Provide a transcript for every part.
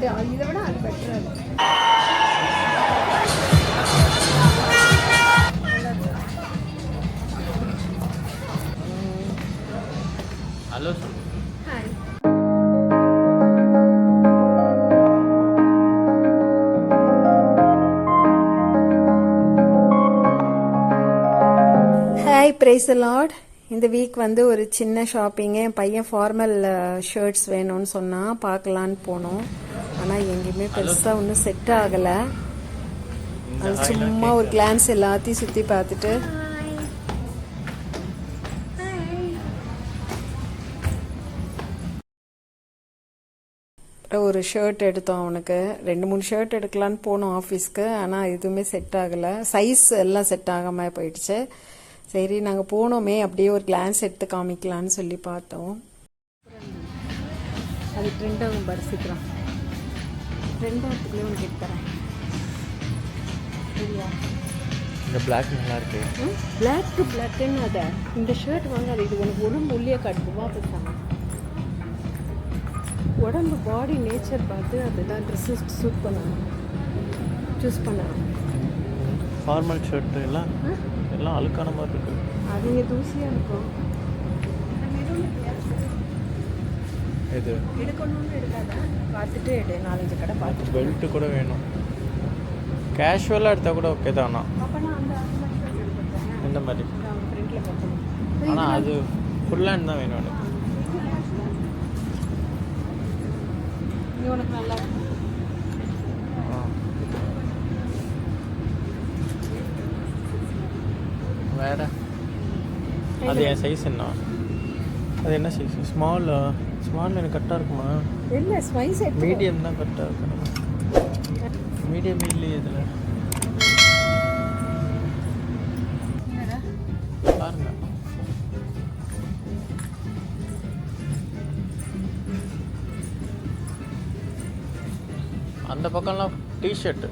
But இதை விட அது பெட்டராக இருக்கு. ஹலோ சொல்லு ஹாய் ஹாய் பிரைஸ் லார்ட் இந்த வீக் வந்து ஒரு சின்ன ஷாப்பிங்கு என் பையன் ஃபார்மல் ஷர்ட்ஸ் வேணும்னு சொன்னான். பார்க்கலான்னு போனோம். ஆனால் எங்கேயுமே பெருசாக ஒன்றும் செட் ஆகலை. அது சும்மா ஒரு கிளான்ஸ் எல்லாத்தையும் சுற்றி பார்த்துட்டு. ஒரு ஷர்ட் எடுத்தோம் அவனுக்கு. ரெண்டு மூணு ஷர்ட் எடுக்கலான்னு போனோம் ஆஃபீஸ்க்கு ஆனால் எதுவுமே செட் ஆகலை. சைஸ் எல்லாம் செட் ஆகாமல் போயிடுச்சு. சரி நாங்கள் போனோமே. அப்படியே ஒரு கிளான்ஸ் எடுத்து காமிக்கலான்னு சொல்லி பார்த்தோம். அது ட்ரெண்ட் ஆகும் பாரு ட்ரெண்ட் ஆகிறதுக்குள்ளே உனக்கு எடுத்துறேன் சரியா? இந்த பிளாக் நல்லா இருக்கு பிளாக் டு பிளாக்னு அதை? இந்த ஷர்ட் வாங்காத இது உனக்கு உடம்பு ஒல்லியாக காட்டுது. வா பேசாம. உடம்பு பாடி நேச்சர் பார்த்து அதுதான் ட்ரெஸ்ஸு சூட் பண்ணணும். சூஸ் பண்ணணும். ஃபார்மல் ஷர்ட் எல்லாம் எல்லாம் அழுக்கான மாதிரி இருக்கு. அது இங்கே தூசியாக இருக்கும். இது எடுக்கணும்னு எடுக்காத. பார்த்துட்டு எடு நாலஞ்சு கடை பார்த்துட்டு. பெல்ட் கூட வேணும். கேஷுவலாக எடுத்தால் கூட ஓகே தானா? மாதிரி. இந்த மாதிரி? ஆனால் அது ஃபுல் ஹேண்ட் தான் வேணும் எனக்கு. உனக்கு நல்லா. வேற? அது என் சைஸ் என்ன? அது என்ன சைஸ் ஸ்மால் ஸ்மால் எனக்கு கரெக்டாக இருக்குமா? இல்லை ஸ்பைஸ் மீடியம் தான் கரெக்டாக இருக்கணும். மீடியம் இல்லையே இதில். பாருங்க. அந்த பக்கம்லாம் டிஷர்ட்டு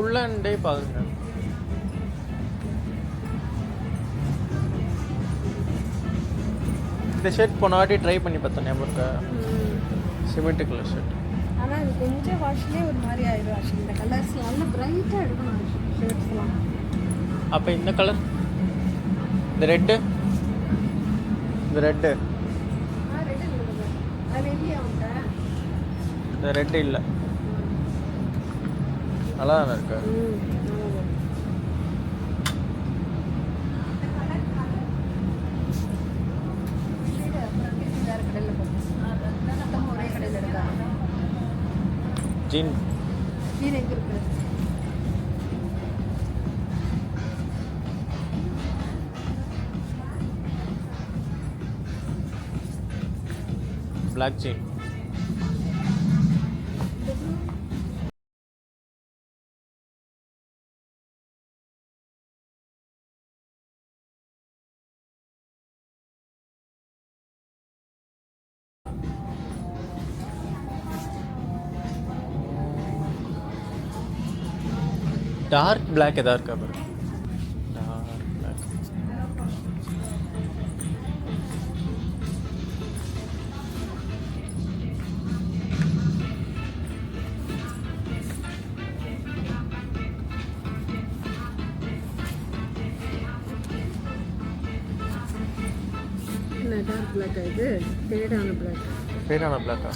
ஃபுல் அண்ட் டே பாருங்க இந்த ஷர்ட் போன வாட்டி ட்ரை பண்ணி பார்த்தேன் ஞாபகம் இருக்கா சிமெண்ட் கலர் ஷர்ட் ஆனால் இது கொஞ்சம் வாஷ்லேயே ஒரு மாதிரி ஆயிடும் ஆக்சுவலி இந்த கலர்ஸ் நல்ல பிரைட்டாக எடுக்கணும் ஷர்ட்ஸ்லாம் அப்போ இந்த கலர் இந்த ரெட்டு இந்த ரெட்டு அது இந்த ரெட்டு இல்லை. நல்லா தானே இருக்கு? ஒரே ஜீன். கீழே இருக்கு பிளாக் ஜீன். டார்க் பிளாக் எதா இருக்கா பாரு டார்க் பிளாக் டார்க் பிளாக் இது? ஃபேடான பிளாக் பேரான பிளாக்கா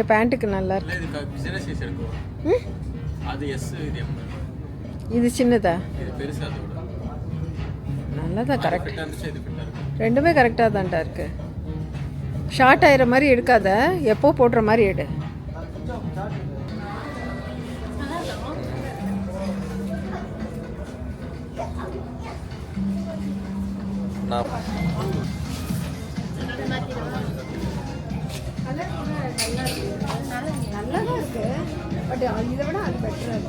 இந்த பேண்ட்டுக்கு நல்லா ம்? அது எஸ் இது எம் இது சின்னதா? இது பெருசு அதோட நல்லதா கரெக்ட் ரெண்டுமே கரெக்டாக தான்டா இருக்கு. ஷார்ட் ஆயிர மாதிரி எடுக்காத. எப்போ போடுற மாதிரி எடு. நான் நல்லா தான் இருக்கு. பட் இதை விட அது பெட்டராக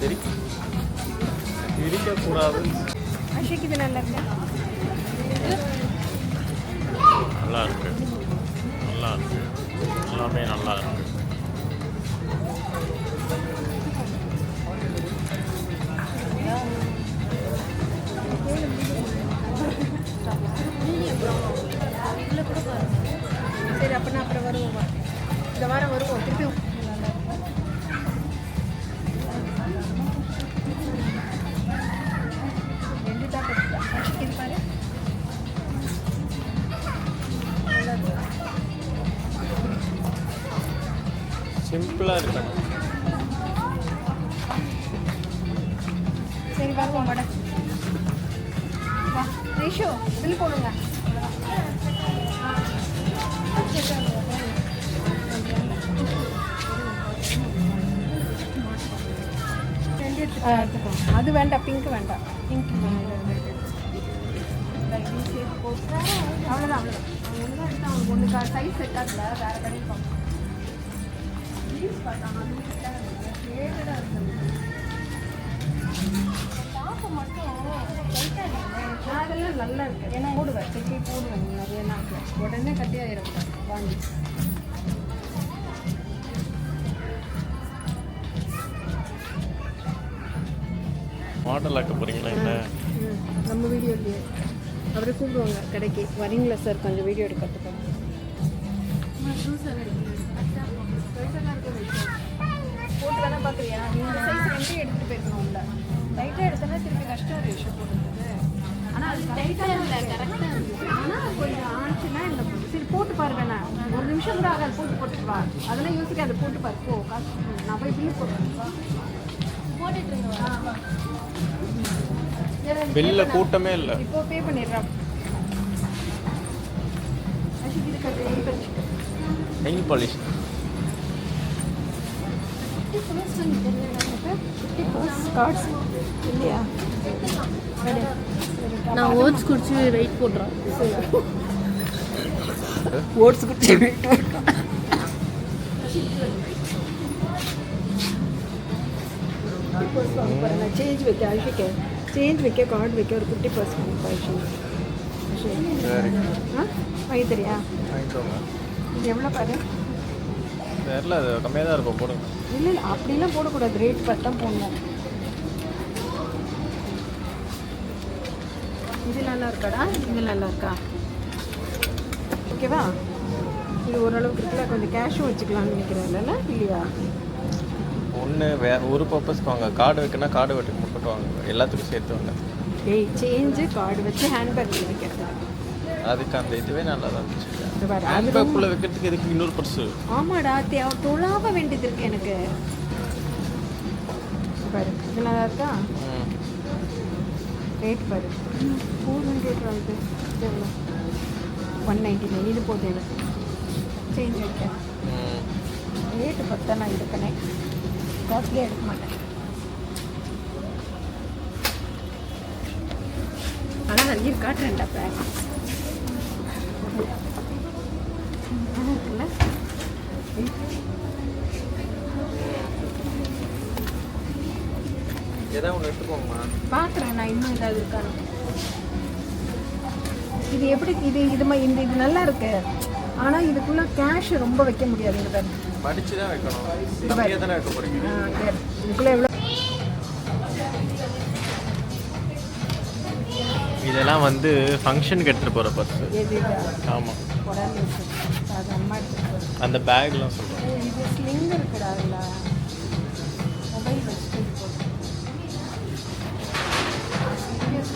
சரி. இருக்குது நல்லா இருக்கு நல்லா இருக்கு. நல்லா இருக்கு. எல்லாமே நல்லா இருக்கு. சிம்பிளாக இருக்கணும். சரி பார்ப்போம் மேடம் வா ரேஷோ பில் போடுங்க. அது வேண்டாம் பிங்க் வேண்டாம். பிங்க் அவ்வளோதான் அவ்வளோதான் ஒன்று தான் சைஸ் செட் ஆகல வேறு கடையில் அதெல்லாம் நல்லா இருக்கு. ஏன்னா போடுவேன். திருப்பி போடுவேன் நிறைய நாட்கள் உடனே கட்டி ஆயிரும். வாங்கி. மாடல் ஆக்க போகிறீங்களா என்ன நம்ம வீடியோ இல்லையே. அவரை கூப்பிடுவாங்க கடைக்கு. வரீங்களா சார்? கொஞ்சம் வீடியோ எடுக்கிறதுக்கு. போட்டு வேணா பார்க்குறியா இந்த சைஸ் ரெண்டே எடுத்துகிட்டு போயிருக்கணும் உள்ள லைட்டாக எடுத்தனா திருப்பி கஷ்டம் ரேஷோ போடுறது ஆனால் அது டைட்டாக இல்லை கரெக்டாக இருந்துச்சு. ஆனால் கொஞ்சம் ஆச்சுன்னா இல்லை சரி போட்டு பாரு வேணா. ஒரு நிமிஷம் கூட ஆகாது போட்டு போட்டு வா. அதெல்லாம் யோசிக்காது போட்டு பாரு. போ காசு. நான் போய் பில்லு. ஆ, வா. சரி, வெளில கூட்டமே இல்லை. இப்போ பே பண்ணிடுறேன் நெயில் பாலிஷ். கார்ட்ஸ் இல்லையா நான் ஓட்ஸ் குடிச்சு வெயிட் போடுறேன் ஓட்ஸ் குடிச்சு சேஞ்ச் வைக்க அழிக்க சேஞ்ச் வைக்க கார்டு வைக்க ஒரு குட்டி பர்ஸ் வாங்கி தெரியா எவ்வளோ பாரு? தெரில அது கம்மியாக தான் இருக்கும் போடுங்க. இல்லை இல்லை அப்படிலாம் போடக்கூடாது. ரேட் பார்த்து தான் போடணும். இது நல்லா இருக்காடா? இது நல்லா இருக்கா? ஓகேவா? இது ஓரளவுக்கு இருக்குல்ல கொஞ்சம் கேஷும் வச்சுக்கலாம்னு நினைக்கிறேன் இல்லைல்ல இல்லையா? ஒன்று வே ஒரு பர்பஸ்க்கு வாங்க. கார்டு வைக்கணும் கார்டு வெட்டுக்கு மட்டும் வாங்க. எல்லாத்துக்கும் சேர்த்து வாங்க. ஏய் சேஞ்சு கார்டு வச்சு ஹேண்ட்பேக் வைக்கிறது அதுக்கு அந்த இதுவே நல்லா தான் இருந்துச்சு. இது பாரு அது ஹேண்ட் பேக்குள்ளே வைக்கிறதுக்கு எதுக்கு இன்னொரு பர்ஸு ஆமாடா தே தொழாவ வேண்டியது இருக்கு எனக்கு. பாரு இது நல்லா இருக்கா? ரேட் பாரு. ஃபோர் ஹண்ட்ரட் வருது எவ்வளோ ஒன் நைன்டி நைன் இது போதும் எனக்கு. சேஞ்ச் வைக்க ரேட்டு பார்த்தா நான் எடுக்கனே காஸ்ட்லியாக எடுக்க மாட்டேன். ஆனால் நிறைய காட்டுறேன்டா பேக் இருக்குல்ல ஏதாவது ஒன்று எடுத்துக்கோங்கம்மா. பார்க்குறேன் நான் இன்னும் ஏதாவது இருக்கானு இது எப்படி இது இது இந்த இது நல்லா இருக்கு. ஆனால் இதுக்குள்ள கேஷ் ரொம்ப வைக்க முடியாது இந்த பாரு. மடிச்சு தான் வைக்கணும் கம்மியாக தானே வைக்க போகிறீங்க. இதுக்குள்ள எவ்வளோ? இதெல்லாம் வந்து ஃபங்க்ஷனுக்கு எடுத்துகிட்டு போகிற பர்ஸு ஆமாம் அந்த பேக்லாம் சொல்கிறேன் இது ஸ்லிங் இருக்குடா அதில். மொபைல் வச்சுட்டு இது போடு. Serious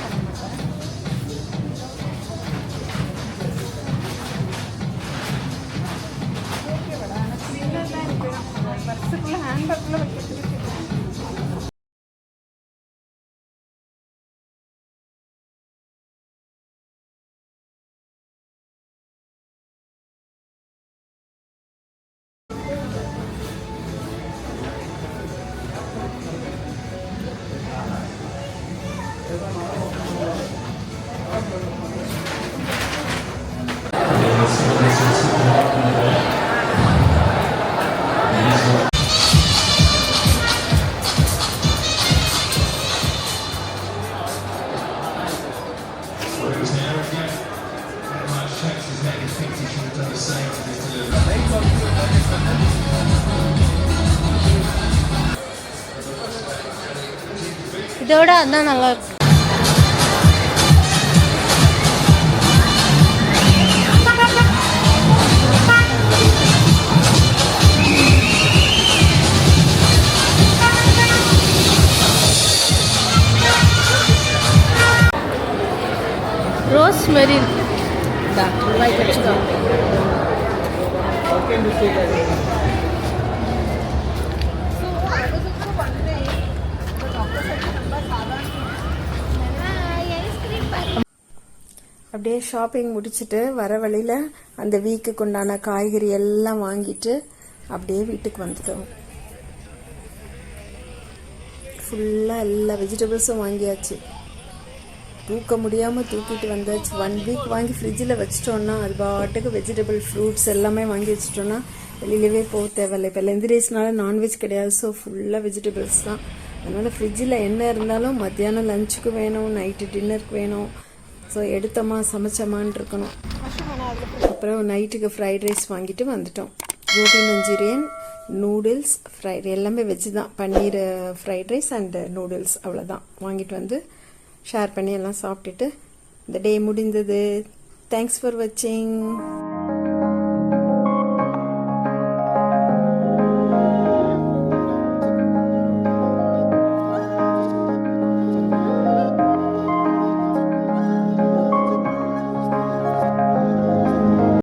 இதோட அதான் நல்லா இருக்கும் ரோஸ் மாரி அப்படியே ஷாப்பிங் முடிச்சுட்டு வர வழியில் அந்த வீக்குக்கு உண்டான காய்கறி எல்லாம் வாங்கிட்டு அப்படியே வீட்டுக்கு வந்துட்டோம். ஃபுல்லாக எல்லா வெஜிடபிள்ஸும் வாங்கியாச்சு. தூக்க முடியாமல் தூக்கிட்டு வந்தாச்சு. ஒன் வீக் வாங்கி ஃப்ரிட்ஜில் வச்சிட்டோன்னா அது பாட்டுக்கு வெஜிடபிள் ஃப்ரூட்ஸ் எல்லாமே வாங்கி வச்சிட்டோன்னா வெளியிலவே போக தேவையில்லை. இப்போ லெந்திரேஸ்னால நான்வெஜ் கிடையாது. ஸோ ஃபுல்லாக வெஜிடபிள்ஸ் தான். அதனால் ஃப்ரிட்ஜில் என்ன இருந்தாலும் மத்தியானம் லஞ்சுக்கு வேணும் நைட்டு டின்னருக்கு வேணும். ஸோ எடுத்தோமா சமைச்சோமான்னு இருக்கணும். அப்புறம் நைட்டுக்கு ஃப்ரைட் ரைஸ் வாங்கிட்டு வந்துட்டோம். ரோட்டி மஞ்சூரியன் நூடுல்ஸ் ஃப்ரைட் எல்லாமே வச்சு தான் paneer fried rice and noodles அவ்வளோதான் வாங்கிட்டு வந்து ஷேர் பண்ணி எல்லாம் சாப்பிட்டுட்டு இந்த டே முடிந்தது. தேங்க்ஸ் ஃபார் வாட்சிங்